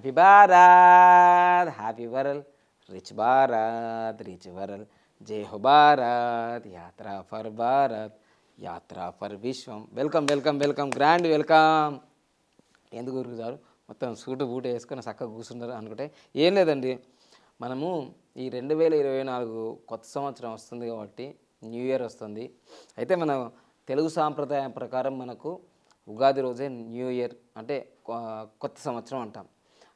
Happy Bharat happy world rich Bharat rich world జై హో భారత్ యాత్ర ఫర్ భారత్ యాత్ర for Vishwam welcome welcome welcome grand welcome ఎందుకు గురుగారు మొత్తం సూటు బూట వేసుకొని చక్కగా కూర్చున్నారు అనుకుంటే ఏం లేదండి. మనము ఈ రెండు వేల ఇరవై నాలుగు కొత్త సంవత్సరం వస్తుంది కాబట్టి న్యూ ఇయర్ వస్తుంది. అయితే మనం తెలుగు సాంప్రదాయం ప్రకారం మనకు ఉగాది రోజే న్యూ ఇయర్ అంటే కొ- కొత్త సంవత్సరం అంటాం.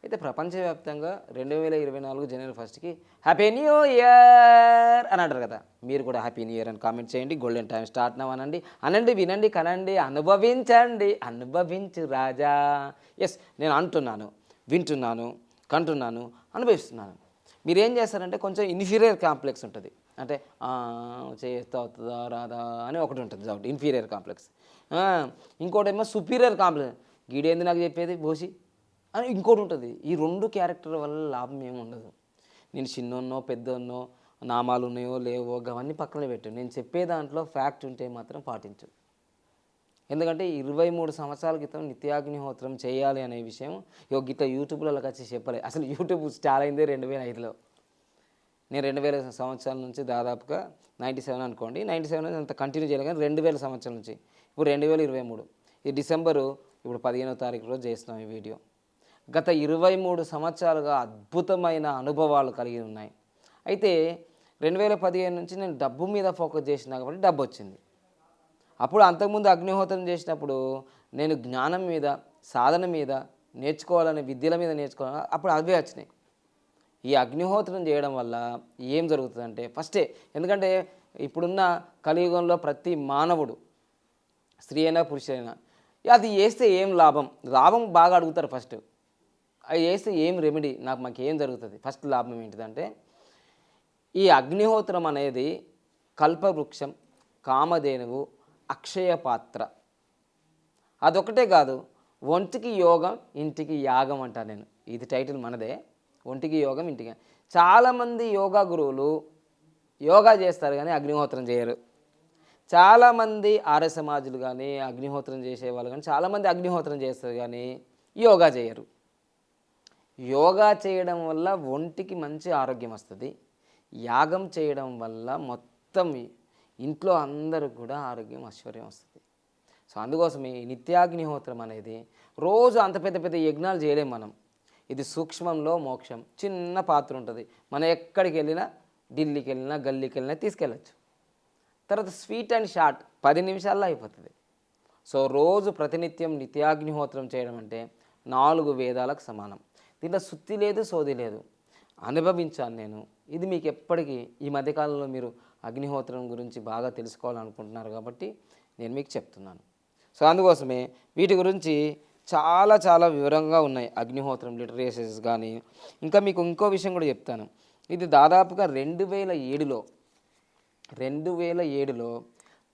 అయితే ప్రపంచవ్యాప్తంగా రెండు వేల ఇరవై నాలుగు జనవరి ఫస్ట్కి హ్యాపీ న్యూ ఇయర్ అని అంటారు కదా. మీరు కూడా హ్యాపీ న్యూ ఇయర్ అని కామెంట్ చేయండి. గోల్డెన్ టైం స్టార్ట్ నవ్ అనండి. అనండి వినండి కనండి అనుభవించండి. అనుభవించు రాజా. ఎస్ నేను అంటున్నాను వింటున్నాను కంటున్నాను అనుభవిస్తున్నాను. మీరు ఏం చేస్తారంటే కొంచెం ఇన్ఫీరియర్ కాంప్లెక్స్ ఉంటుంది. అంటే చేస్తా అవుతుందా రాదా అని ఒకటి ఉంటుంది డౌట్ ఇన్ఫీరియర్ కాంప్లెక్స్ ఇంకోటి ఏమో సుపీరియర్ కాంప్లెక్స్ గీడేంది నాకు చెప్పేది? బోసి. అని ఇంకోటి ఉంటుంది. ఈ రెండు క్యారెక్టర్ వల్ల లాభం ఏమి ఉండదు. నేను చిన్నోన్నో పెద్దోన్నో నామాలు ఉన్నాయో లేవో అవన్నీ పక్కన పెట్టు. నేను చెప్పే దాంట్లో ఫ్యాక్ట్ ఉంటే మాత్రం పాటించు. ఎందుకంటే ఇరవై మూడు సంవత్సరాల క్రితం నిత్యాగ్నిహోత్రం చేయాలి అనే విషయం ఇక గిట్ల యూట్యూబ్లో వచ్చి చెప్పలే. అసలు యూట్యూబ్ స్టార్ట్ అయిందే రెండు వేల ఐదులో. నేను రెండు వేల సంవత్సరాల నుంచి దాదాపుగా నైంటీ సెవెన్ అనుకోండి. నైంటీ సెవెన్ అంత కంటిన్యూ చేయలేదు కానీ రెండు వేల సంవత్సరాల నుంచి. ఇప్పుడు రెండు వేల ఇరవై మూడు. ఈ డిసెంబరు ఇప్పుడు పదిహేనో తారీఖు రోజు చేస్తున్నాం ఈ వీడియో. గత ఇరవై మూడు సంవత్సరాలుగా అద్భుతమైన అనుభవాలు కలిగి ఉన్నాయి. అయితే రెండు వేల పదిహేను నుంచి నేను డబ్బు మీద ఫోకస్ చేసిన కాబట్టి డబ్బు వచ్చింది. అప్పుడు అంతకుముందు అగ్నిహోత్రం చేసినప్పుడు నేను జ్ఞానం మీద సాధన మీద నేర్చుకోవాలని విద్యల మీద నేర్చుకోవాలి అప్పుడు అవే వచ్చినాయి. ఈ అగ్నిహోత్రం చేయడం వల్ల ఏం జరుగుతుందంటే ఫస్టే ఎందుకంటే ఇప్పుడున్న కలియుగంలో ప్రతి మానవుడు స్త్రీ అయినా పురుషులైనా అది చేస్తే ఏం లాభం? లాభం బాగా అడుగుతారు ఫస్ట్. అవి చేస్తే ఏం రెమెడీ నాకు మాకు ఏం జరుగుతుంది? ఫస్ట్ లాభం ఏంటిదంటే ఈ అగ్నిహోత్రం అనేది కల్పవృక్షం కామధేనువు అక్షయ పాత్ర అదొకటే కాదు ఒంటికి యోగం ఇంటికి యాగం అంటాను నేను. ఇది టైటిల్ మనదే. ఒంటికి యోగం ఇంటికి చాలామంది యోగా గురువులు యోగా చేస్తారు కానీ అగ్నిహోత్రం చేయరు. చాలామంది ఆర్య సమాజులు కానీ అగ్నిహోత్రం చేసేవాళ్ళు కానీ చాలామంది అగ్నిహోత్రం చేస్తారు కానీ యోగా చేయరు. యోగా చేయడం వల్ల ఒంటికి మంచి ఆరోగ్యం వస్తుంది. యాగం చేయడం వల్ల మొత్తం ఇంట్లో అందరూ కూడా ఆరోగ్యం ఐశ్వర్యం వస్తుంది. సో అందుకోసమే ఈ నిత్యాగ్నిహోత్రం అనేది రోజు అంత పెద్ద పెద్ద యజ్ఞాలు చేయలేం మనం. ఇది సూక్ష్మంలో మోక్షం. చిన్న పాత్ర ఉంటుంది. మనం ఎక్కడికి వెళ్ళినా ఢిల్లీకి వెళ్ళినా గల్లీకి వెళ్ళినా తీసుకెళ్ళచ్చు. తర్వాత స్వీట్ అండ్ షార్ట్ పది నిమిషాల్లో అయిపోతుంది. సో రోజు ప్రతినిత్యం నిత్యాగ్నిహోత్రం చేయడం అంటే నాలుగు వేదాలకు సమానం. దీంట్లో సుత్తి లేదు సోది లేదు. అనుభవించాను నేను. ఇది మీకు ఎప్పటికీ ఈ మధ్యకాలంలో మీరు అగ్నిహోత్రం గురించి బాగా తెలుసుకోవాలనుకుంటున్నారు కాబట్టి నేను మీకు చెప్తున్నాను. సో అందుకోసమే వీటి గురించి చాలా చాలా వివరంగా ఉన్నాయి. అగ్నిహోత్రం లిటరేచర్స్ కానీ ఇంకా మీకు ఇంకో విషయం కూడా చెప్తాను. ఇది దాదాపుగా రెండు వేల ఏడులో రెండు వేల ఏడులో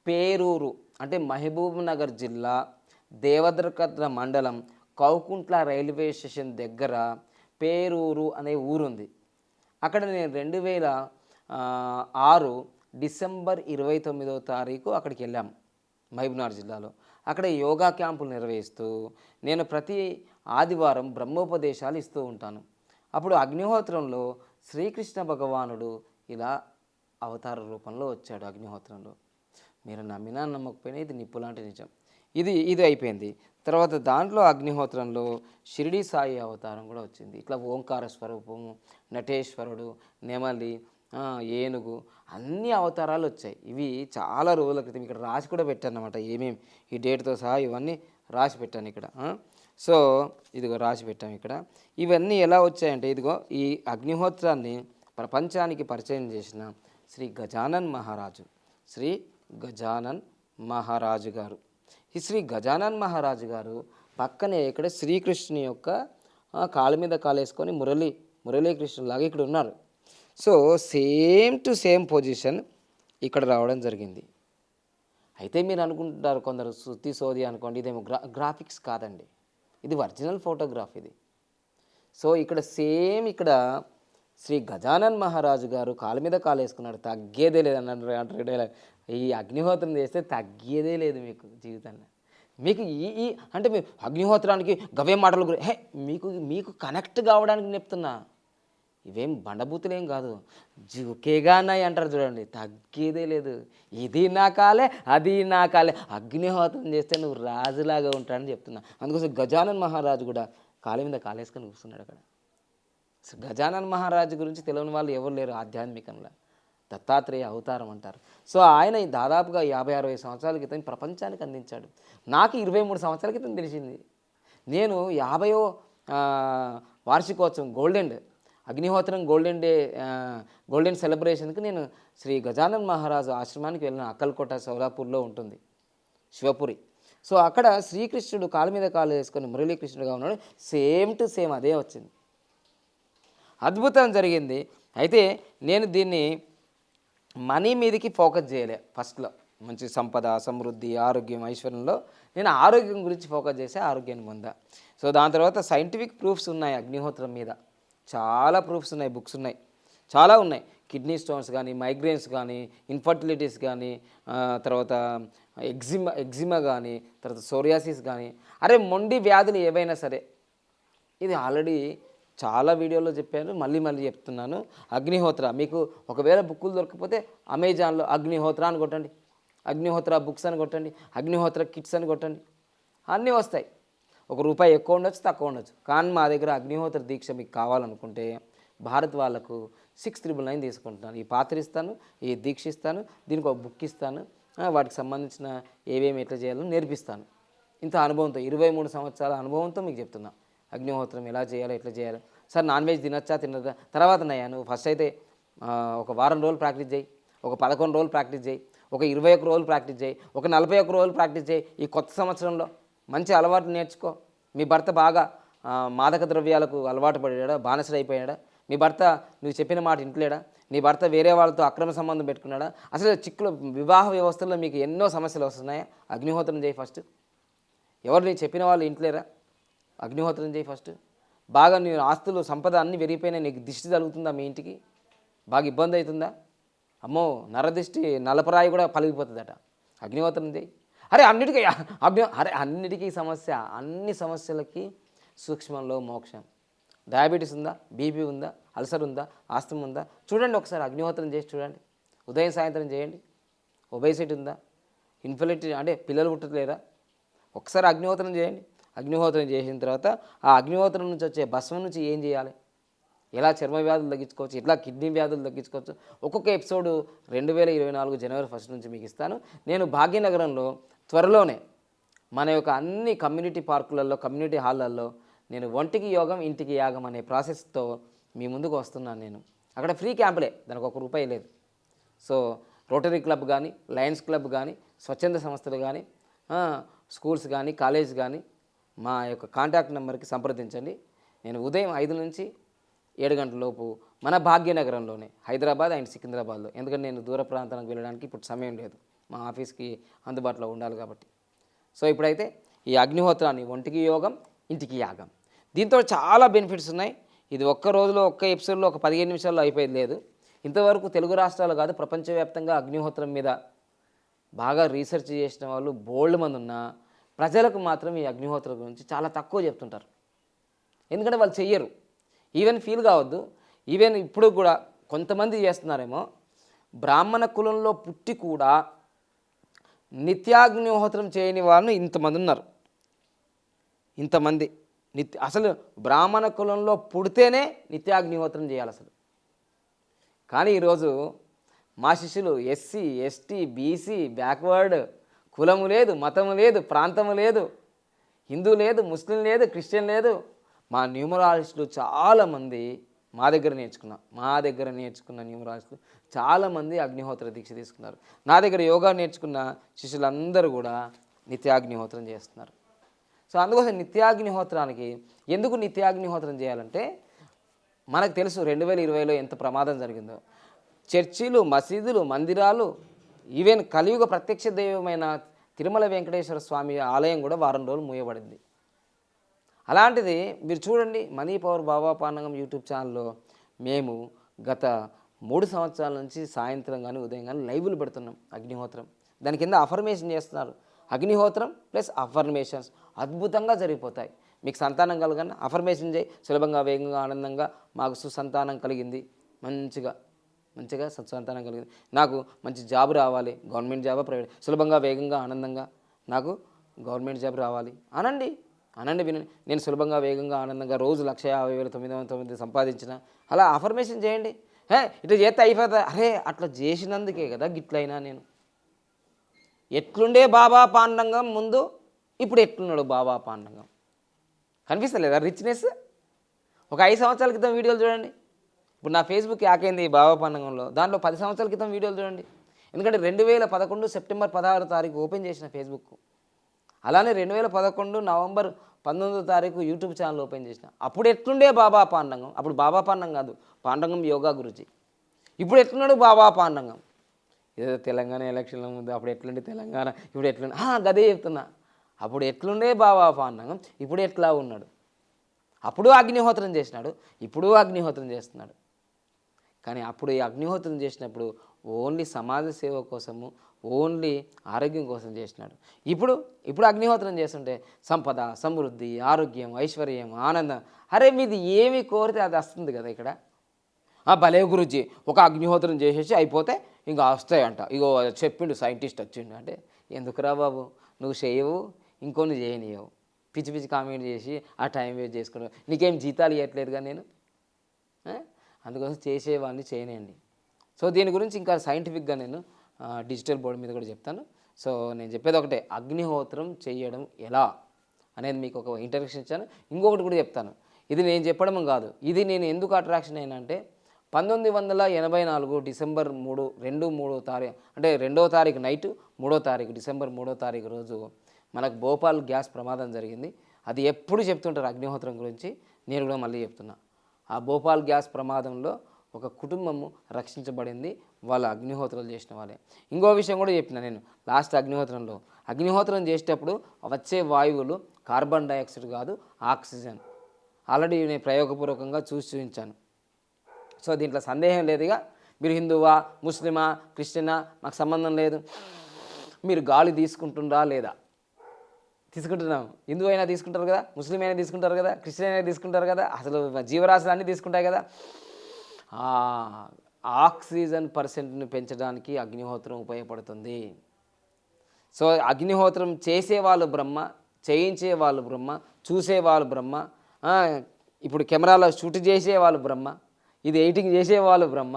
పేరూరు అంటే మహబూబ్ నగర్ జిల్లా దేవద్రకద్ర మండలం కౌకుంట్ల రైల్వే స్టేషన్ దగ్గర పేరూరు అనే ఊరుంది. అక్కడ నేను రెండు వేల ఆరు డిసెంబర్ ఇరవై తొమ్మిదో తారీఖు అక్కడికి వెళ్ళాం మహబూబ్నగర్ జిల్లాలో. అక్కడ యోగా క్యాంపులు నిర్వహిస్తూ నేను ప్రతి ఆదివారం బ్రహ్మోపదేశాలు ఇస్తూ ఉంటాను. అప్పుడు అగ్నిహోత్రంలో శ్రీకృష్ణ భగవానుడు ఇలా అవతార రూపంలో వచ్చాడు అగ్నిహోత్రంలో. మీరు నమ్మినా నమ్మకపోయినా ఇది నిప్పు లాంటి నిజం. ఇది ఇది అయిపోయింది. తర్వాత దాంట్లో అగ్నిహోత్రంలో షిరిడి సాయి అవతారం కూడా వచ్చింది. ఇట్లా ఓంకార స్వరూపము నటేశ్వరుడు నెమలి ఏనుగు అన్ని అవతారాలు వచ్చాయి. ఇవి చాలా రోజుల క్రితం ఇక్కడ రాసి కూడా పెట్టాను అనమాట ఏమేమి ఈ డేట్తో సహా ఇవన్నీ రాసి పెట్టాను ఇక్కడ సో ఇదిగో రాసి పెట్టాము ఇక్కడ. ఇవన్నీ ఎలా వచ్చాయంటే ఇదిగో ఈ అగ్నిహోత్రాన్ని ప్రపంచానికి పరిచయం చేసిన శ్రీ గజానన్ మహారాజు శ్రీ గజానన్ మహారాజు గారు. శ్రీ గజానన్ మహారాజు గారు పక్కనే ఇక్కడ శ్రీకృష్ణుని యొక్క కాళ్ళ మీద కాలేసుకొని మురళి మురళీకృష్ణులాగా ఇక్కడ ఉన్నారు. So same to same position ఇక్కడ రావడం జరిగింది. అయితే మీరు అనుకుంటారు కొందరు శృతి సోది అనుకోండి ఇదేమో గ్రా గ్రాఫిక్స్ కాదండి. ఇది ఒరిజినల్ ఫోటోగ్రాఫ్ ఇది. సో ఇక్కడ సేమ్ ఇక్కడ శ్రీ గజానన్ మహారాజు గారు కాలు మీద కాలు వేసుకున్నాడు తగ్గేదే లేదు అన్నాడు ఈ అగ్నిహోత్రం చేస్తే తగ్గేదే లేదు మీకు జీవితంలో మీకు ఈ ఈ అంటే మీ అగ్నిహోత్రానికి గవే మాటలు గురి- హే మీకు మీకు కనెక్ట్ కావడానికి చెప్తున్నా. ఇవేం బండబూతులేం కాదు. జుకేగానాయి అంటారు చూడండి. తగ్గేదే లేదు. ఇది నా కాలే అది నా కాలే. అగ్నిహోత్రం చేస్తే నువ్వు రాజులాగా ఉంటాడని చెప్తున్నా. అందుకోసం గజానన్ మహారాజు కూడా కాళ్ళ మీద కాలేసుకొని కూర్చున్నాడు అక్కడ. గజానన్ మహారాజు గురించి తెలియని వాళ్ళు ఎవరు లేరు ఆధ్యాత్మికంలో. దత్తాత్రేయ అవతారం అంటారు. సో ఆయన ఈ దాదాపుగా యాభై అరవై సంవత్సరాల క్రితం ప్రపంచానికి అందించాడు. నాకు ఇరవై మూడు సంవత్సరాల క్రితం తెలిసింది. నేను యాభయో వార్షికోత్సవం గోల్డెన్ అగ్నిహోత్రం గోల్డెన్ డే గోల్డెన్ సెలబ్రేషన్కి నేను శ్రీ గజానన్ మహారాజు ఆశ్రమానికి వెళ్ళిన అక్కల్కోట సోలాపూర్లో ఉంటుంది. శివపురి. సో అక్కడ శ్రీకృష్ణుడు కాలు మీద కాలు వేసుకొని మురళీకృష్ణుడుగా ఉన్నాడు. సేమ్ టు సేమ్ అదే వచ్చింది. అద్భుతం జరిగింది. అయితే నేను దీన్ని మనీ మీదకి ఫోకస్ చేయలే. ఫస్ట్లో మంచి సంపద సమృద్ధి ఆరోగ్యం ఐశ్వర్యంలో నేను ఆరోగ్యం గురించి ఫోకస్ చేసే ఆరోగ్యాన్ని పొందా. సో దాని తర్వాత సైంటిఫిక్ ప్రూఫ్స్ ఉన్నాయి అగ్నిహోత్రం మీద. చాలా ప్రూఫ్స్ ఉన్నాయి బుక్స్ ఉన్నాయి. చాలా ఉన్నాయి. కిడ్నీ స్టోన్స్ కానీ మైగ్రేన్స్ కానీ ఇన్ఫర్టిలిటీస్ కానీ తర్వాత ఎగ్జిమా ఎగ్జిమా కానీ తర్వాత సోరియాసిస్ కానీ. అరే మొండి వ్యాధులు ఏవైనా సరే. ఇది ఆల్రెడీ చాలా వీడియోలో చెప్పాను మళ్ళీ మళ్ళీ చెప్తున్నాను. అగ్నిహోత్ర మీకు ఒకవేళ బుక్కులు దొరకకపోతే అమెజాన్లో అగ్నిహోత్ర అని కొట్టండి. అగ్నిహోత్ర బుక్స్ అని కొట్టండి అగ్నిహోత్ర కిట్స్ అని కొట్టండి. అన్నీ వస్తాయి. ఒక రూపాయి ఎక్కువ ఉండొచ్చు తక్కువ ఉండొచ్చు. కానీ మా దగ్గర అగ్నిహోత్ర దీక్ష మీకు కావాలనుకుంటే భారత్ వాళ్ళకు సిక్స్ త్రిబుల్ నైన్ తీసుకుంటున్నాను. ఈ పాత్ర ఇస్తాను ఈ దీక్ష ఇస్తాను దీనికి ఒక బుక్ ఇస్తాను. వాటికి సంబంధించిన ఏవేమి ఎట్లా చేయాలో నేర్పిస్తాను. ఇంత అనుభవంతో ఇరవై మూడు సంవత్సరాల అనుభవంతో మీకు చెప్తున్నాను అగ్నిహోత్రం ఎలా చేయాలో ఎట్లా చేయాలి. సార్ నాన్ వెజ్ తినొచ్చా తినదా తర్వాత నయ్యా నువ్వు ఫస్ట్ అయితే ఒక వారం రోజులు ప్రాక్టీస్ చేయి. ఒక పదకొండు రోజులు ప్రాక్టీస్ చేయి. ఒక ఇరవై ఒక్క రోజులు ప్రాక్టీస్ చేయి. ఒక నలభై ఒక్క రోజులు ప్రాక్టీస్ చేయి. ఈ కొత్త సంవత్సరంలో మంచి అలవాటు నేర్చుకో. మీ భర్త బాగా మాదక ద్రవ్యాలకు అలవాటు పడాడా? బానిసడు అయిపోయాడా? మీ భర్త నువ్వు చెప్పిన మాట ఇంట్లేడా నీ భర్త వేరే వాళ్ళతో అక్రమ సంబంధం పెట్టుకున్నాడా? అసలు చిక్కులు వివాహ వ్యవస్థలో మీకు ఎన్నో సమస్యలు వస్తున్నాయా? అగ్నిహోత్రం చేయి ఫస్ట్ ఎవరు నీ చెప్పిన వాళ్ళు ఇంట్లేరా అగ్నిహోత్రం చేయి ఫస్ట్. బాగా నీ ఆస్తులు సంపద అన్నీ పెరిగిపోయినాయి నీకు దిష్టి తగులుతుందా మీ ఇంటికి? బాగా ఇబ్బంది అవుతుందా? అమ్మో నరదిష్టి నలపరాయి కూడా పలిగిపోతుందట. అగ్నిహోత్రం చేయి. అరే అన్నిటికీ అగ్ని అరే అన్నిటికీ సమస్య. అన్ని సమస్యలకి సూక్ష్మంలో మోక్షం. డయాబెటీస్ ఉందా? బీపీ ఉందా? అల్సర్ ఉందా? ఆస్తమా ఉందా? చూడండి ఒకసారి అగ్నిహోత్రం చేసి చూడండి. ఉదయం సాయంత్రం చేయండి. ఒబేసిటీ ఉందా? ఇన్ఫిలిటీ అంటే పిల్లలు పుట్టలేరా ఒకసారి అగ్నిహోత్రం చేయండి. అగ్నిహోత్రం చేసిన తర్వాత ఆ అగ్నిహోత్రం నుంచి వచ్చే భస్మం నుంచి ఏం చేయాలి? ఎలా చర్మ వ్యాధులు తగ్గించుకోవచ్చు? ఎట్లా కిడ్నీ వ్యాధులు తగ్గించుకోవచ్చు? ఒక్కొక్క ఎపిసోడ్ రెండు వేల ఇరవై నాలుగు జనవరి ఫస్ట్ నుంచి మీకు ఇస్తాను. నేను భాగ్యనగరంలో త్వరలోనే మన యొక్క అన్ని కమ్యూనిటీ పార్కులలో కమ్యూనిటీ హాళ్ళల్లో నేను ఒంటికి యోగం ఇంటికి యాగం అనే ప్రాసెస్తో మీ ముందుకు వస్తున్నాను నేను. అక్కడ ఫ్రీ క్యాంపులే దానికి ఒక రూపాయి లేదు. సో రోటరీ క్లబ్ కానీ లయన్స్ క్లబ్ కానీ స్వచ్ఛంద సంస్థలు కానీ స్కూల్స్ కానీ కాలేజ్ కానీ మా యొక్క కాంటాక్ట్ నెంబర్కి సంప్రదించండి. నేను ఉదయం ఐదు నుంచి ఏడు గంటల లోపు మన భాగ్యనగరంలోనే హైదరాబాద్ అండ్ సికింద్రాబాద్లో. ఎందుకంటే నేను దూర ప్రాంతానికి వెళ్ళడానికి ఇప్పుడు సమయం లేదు. మా ఆఫీస్కి అందుబాటులో ఉండాలి కాబట్టి. సో ఇప్పుడైతే ఈ అగ్నిహోత్రాన్ని ఒంటికి యోగం ఇంటికి యాగం. దీంతో చాలా బెనిఫిట్స్ ఉన్నాయి. ఇది ఒక్క రోజులో ఒక్క ఎపిసోడ్లో ఒక పదిహేను నిమిషాల్లో అయిపోయేది లేదు. ఇంతవరకు తెలుగు రాష్ట్రాలు కాదు ప్రపంచవ్యాప్తంగా అగ్నిహోత్రం మీద బాగా రీసెర్చ్ చేసిన వాళ్ళు బోల్డ్ మంది ఉన్నా ప్రజలకు మాత్రం ఈ అగ్నిహోత్రం గురించి చాలా తక్కువ చెప్తుంటారు. ఎందుకంటే వాళ్ళు చెయ్యరు. ఈవెన్ ఫీల్ కావద్దు. ఈవెన్ ఇప్పుడు కూడా కొంతమంది చేస్తున్నారేమో బ్రాహ్మణ కులంలో పుట్టి కూడా నిత్యాగ్నిహోత్రం చేయని వాళ్ళు ఇంతమంది ఉన్నారు. ఇంతమంది నిత్య అసలు బ్రాహ్మణ కులంలో పుడితేనే నిత్యాగ్నిహోత్రం చేయాలి అసలు. కానీ ఈరోజు మా శిష్యులు ఎస్సీ ఎస్టీ బీసీ బ్యాక్వర్డ్ కులము లేదు మతము లేదు ప్రాంతము లేదు హిందూ లేదు ముస్లిం లేదు క్రిస్టియన్ లేదు. మా న్యూమరాలజిస్టులు చాలామంది మా దగ్గర నేర్చుకున్న మా దగ్గర నేర్చుకున్న న్యూమరాలజిస్టులు చాలామంది అగ్నిహోత్ర దీక్ష తీసుకున్నారు. నా దగ్గర యోగా నేర్చుకున్న శిష్యులందరూ కూడా నిత్యాగ్నిహోత్రం చేస్తున్నారు. సో అందుకోసం నిత్యాగ్నిహోత్రానికి ఎందుకు నిత్యాగ్నిహోత్రం చేయాలంటే మనకు తెలుసు రెండు వేల ఇరవైలో ఎంత ప్రమాదం జరిగిందో. చర్చిలు మసీదులు మందిరాలు ఈవెన్ కలియుగ ప్రత్యక్ష దైవమైన తిరుమల వెంకటేశ్వర స్వామి ఆలయం కూడా వారం రోజులు మూయబడింది. అలాంటిది మీరు చూడండి money power Baba Pandagam YouTube ఛానల్లో మేము గత మూడు సంవత్సరాల నుంచి సాయంత్రం కానీ ఉదయం కానీ లైవ్లు పెడుతున్నాం అగ్నిహోత్రం. దాని కింద అఫర్మేషన్ చేస్తున్నారు. అగ్నిహోత్రం ప్లస్ అఫర్మేషన్స్ అద్భుతంగా జరిగిపోతాయి. మీకు సంతానం కలగన అఫర్మేషన్ చేయి. సులభంగా వేగంగా ఆనందంగా మాకు సుసంతానం కలిగింది. మంచిగా. మంచిగా సత్సంతానం కలిగింది. నాకు మంచి జాబ్ రావాలి గవర్నమెంట్ జాబ్ ప్రైవేట్ సులభంగా వేగంగా ఆనందంగా నాకు గవర్నమెంట్ జాబ్ రావాలి. అనండి అనండి వినండి. నేను సులభంగా వేగంగా ఆనందంగా రోజు లక్ష యాభై వేల తొమ్మిది వందల తొమ్మిది సంపాదించిన. అలా అఫర్మేషన్ చేయండి. హే ఇట్లా చేస్తే అయిపోతా. అరే అట్లా చేసినందుకే కదా గిట్లైనా నేను. ఎట్లుండే బాబా పాండంగం ముందు ఇప్పుడు ఎట్లున్నాడు బాబా పాండంగం? కనిపిస్తలేదా రిచ్నెస్ ఒక ఐదు సంవత్సరాల క్రితం వీడియోలు చూడండి. ఇప్పుడు నా ఫేస్బుక్ యాకైంది ఈ బాబా పండుగంలో. దాంట్లో పది సంవత్సరాల క్రితం వీడియోలు చూడండి. ఎందుకంటే రెండు వేల పదకొండు సెప్టెంబర్ పదహారు తారీఖు ఓపెన్ చేసిన ఫేస్బుక్ అలానే రెండు వేల పదకొండు నవంబర్ పంతొమ్మిదో తారీఖు యూట్యూబ్ ఛానల్ ఓపెన్ చేసిన. అప్పుడు ఎట్లుండే బాబా పాండంగం? అప్పుడు బాబా పాండంగం కాదు పాండంగం యోగా గురుజీ. ఇప్పుడు ఎట్లున్నాడు బాబా పాండంగం? ఏదో తెలంగాణ ఎలక్షన్ల ముందు అప్పుడు ఎట్లుండే తెలంగాణ ఇప్పుడు ఎట్లుండే ఆ, గదే చెప్తున్నా. అప్పుడు ఎట్లుండే బాబా పాండంగం? ఇప్పుడు ఎట్లా ఉన్నాడు? అప్పుడు అగ్నిహోత్రం చేసినాడు ఇప్పుడు అగ్నిహోత్రం చేస్తున్నాడు. కానీ అప్పుడు ఈ అగ్నిహోత్రం చేసినప్పుడు ఓన్లీ సమాజ సేవ కోసము ఓన్లీ ఆరోగ్యం కోసం చేసినాడు. ఇప్పుడు ఇప్పుడు అగ్నిహోత్రం చేస్తుంటే సంపద సమృద్ధి ఆరోగ్యం ఐశ్వర్యం ఆనందం అరే మీది ఏమి కోరితే అది వస్తుంది కదా ఇక్కడ? ఆ భలే గురుజీ ఒక అగ్నిహోత్రం చేసేసి అయిపోతే ఇంకా వస్తాయంట ఇగో చెప్పిండు సైంటిస్ట్ వచ్చిండు అంటే ఎందుకురా బాబు? నువ్వు చేయవు ఇంకొన్ని చేయనియవు పిచ్చి పిచ్చి కామెంట్ చేసి ఆ టైం వేస్ట్ చేసుకున్నావు. నీకేం జీతాలు ఇవ్వట్లేదుగా నేను? అందుకోసం చేసేవాడిని చేయనండి. సో దీని గురించి ఇంకా సైంటిఫిక్గా నేను డిజిటల్ బోర్డు మీద కూడా చెప్తాను. సో నేను చెప్పేది ఒకటే అగ్నిహోత్రం చేయడం ఎలా అనేది మీకు ఒక ఇంట్రడక్షన్ ఇచ్చాను. ఇంకొకటి కూడా చెప్తాను. ఇది నేను చెప్పడం కాదు. ఇది నేను ఎందుకు అట్రాక్షన్ అయినంటే పంతొమ్మిది వందల ఎనభై నాలుగు డిసెంబర్ మూడు రెండు మూడో తారీఖు అంటే రెండో తారీఖు నైట్ మూడో తారీఖు డిసెంబర్ మూడో తారీఖు రోజు మనకు భోపాల్ గ్యాస్ ప్రమాదం జరిగింది. అది ఎప్పుడు చెప్తుంటారు అగ్నిహోత్రం గురించి? నేను కూడా మళ్ళీ చెప్తున్నా. ఆ భోపాల్ గ్యాస్ ప్రమాదంలో ఒక కుటుంబము రక్షించబడింది. వాళ్ళ అగ్నిహోత్రాలు చేసిన వాళ్ళే. ఇంకో విషయం కూడా చెప్పిన నేను. లాస్ట్ అగ్నిహోత్రంలో. అగ్నిహోత్రం చేసేటప్పుడు వచ్చే వాయువులు కార్బన్ డైఆక్సైడ్ కాదు ఆక్సిజన్. ఆల్రెడీ నేను ప్రయోగపూర్వకంగా చూసి చూపించాను. సో దీంట్లో సందేహం లేదుగా మీరు హిందువా ముస్లిమా క్రిస్టియనా? మాకు సంబంధం లేదు. మీరు గాలి తీసుకుంటుండ్రా లేదా? తీసుకుంటున్నాం. హిందూ అయినా తీసుకుంటారు కదా ముస్లిం అయినా తీసుకుంటారు కదా క్రిస్టియన్ అయినా తీసుకుంటారు కదా అసలు జీవరాశులు అన్నీ తీసుకుంటాయి కదా. ఆక్సిజన్ పర్సెంట్ని పెంచడానికి అగ్నిహోత్రం ఉపయోగపడుతుంది. సో అగ్నిహోత్రం చేసేవాళ్ళు బ్రహ్మ చేయించే వాళ్ళు బ్రహ్మ చూసేవాళ్ళు బ్రహ్మ ఇప్పుడు కెమెరాలో షూట్ చేసేవాళ్ళు బ్రహ్మ ఇది ఎడిటింగ్ చేసేవాళ్ళు బ్రహ్మ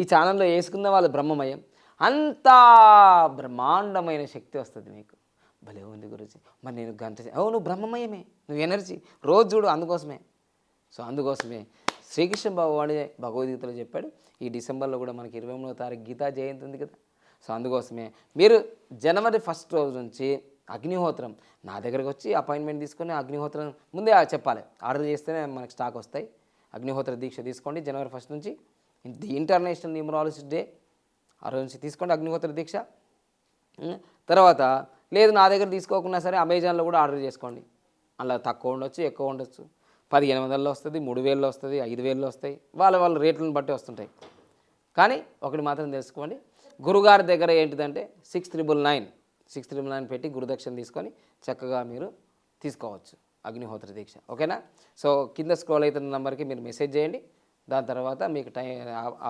ఈ ఛానల్లో వేసుకున్న వాళ్ళు బ్రహ్మమయం. అంతా బ్రహ్మాండమైన శక్తి వస్తుంది మీకు. భలే ఉంది గురించి మరి నేను గంట ఓ నువ్వు బ్రహ్మమయమే. నువ్వు ఎనర్జీ. రోజు చూడు అందుకోసమే. సో అందుకోసమే. శ్రీకృష్ణ భగవాడే భగవద్గీతలో చెప్పాడు ఈ డిసెంబర్లో కూడా మనకి ఇరవై మూడో తారీఖు గీతా జయంతి ఉంది కదా. సో అందుకోసమే. మీరు జనవరి ఫస్ట్ రోజు నుంచి అగ్నిహోత్రం నా దగ్గరకు వచ్చి అపాయింట్మెంట్ తీసుకొని అగ్నిహోత్రం ముందే చెప్పాలి. ఆర్డర్ చేస్తేనే మనకి స్టాక్ వస్తాయి. అగ్నిహోత్ర దీక్ష తీసుకోండి జనవరి ఫస్ట్ నుంచి. ది ఇంటర్నేషనల్ న్యూమరాలజిస్ట్ డే ఆ రోజు నుంచి తీసుకోండి అగ్నిహోత్ర దీక్ష. తర్వాత లేదు నా దగ్గర తీసుకోకుండా సరే అమెజాన్లో కూడా ఆర్డర్ చేసుకోండి. అలా తక్కువ ఉండొచ్చు ఎక్కువ ఉండొచ్చు. పదిహేను వందల్లో వస్తుంది మూడు వేలలో వస్తుంది ఐదు వేలలో వస్తాయి. వాళ్ళ వాళ్ళ రేట్లను బట్టి వస్తుంటాయి. కానీ ఒకటి మాత్రం తెలుసుకోండి గురుగారి దగ్గర ఏంటిదంటే six triple nine six triple nine పెట్టి గురుదక్షిణ తీసుకొని చక్కగా మీరు తీసుకోవచ్చు అగ్నిహోత్ర దీక్ష. ఓకేనా? సో కింద స్క్రోల్ అవుతున్న నెంబర్కి మీరు మెసేజ్ చేయండి. దాని తర్వాత మీకు టైం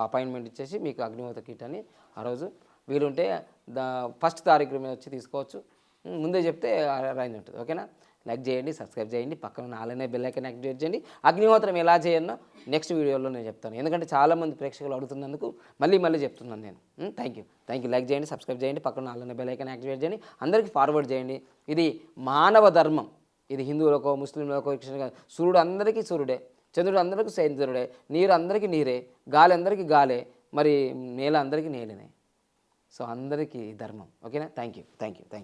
అపాయింట్మెంట్ ఇచ్చేసి మీకు అగ్నిహోత్ర కిట్ అని ఆ రోజు వీలుంటే దా ఫస్ట్ తారీఖు మీద వచ్చి తీసుకోవచ్చు. ముందే చెప్తే అరేంజ్ ఉంటుంది ఓకేనా? లైక్ చేయండి సబ్స్క్రైబ్ చేయండి పక్కన నాలుగనే ఆలనే బెల్ యాక్టివేట్ చేయండి. అగ్నిహోత్రం ఎలా చేయాలో నెక్స్ట్ వీడియోలో నేను చెప్తాను. ఎందుకంటే చాలామంది ప్రేక్షకులు అడుగుతున్నందుకు మళ్ళీ మళ్ళీ చెప్తున్నాను నేను. Thank you thank you like చేయండి సబ్స్క్రైబ్ చేయండి పక్కన నాలుగనే బెల్ ఐకాన్ యాక్టివేట్ చేయండి. అందరికీ ఫార్వర్డ్ చేయండి. ఇది మానవ ధర్మం. ఇది హిందువులకో ముస్లింలకో క్రిస్టియన్ సూర్యుడు అందరికీ సూర్యుడే చంద్రుడు అందరికీ చంద్రుడే నీరు అందరికీ నీరే గాలి అందరికీ గాలే మరి నేల అందరికీ నేలనే. సో అందరికీ ధర్మం. ఓకేనా? Thank you thank you thank you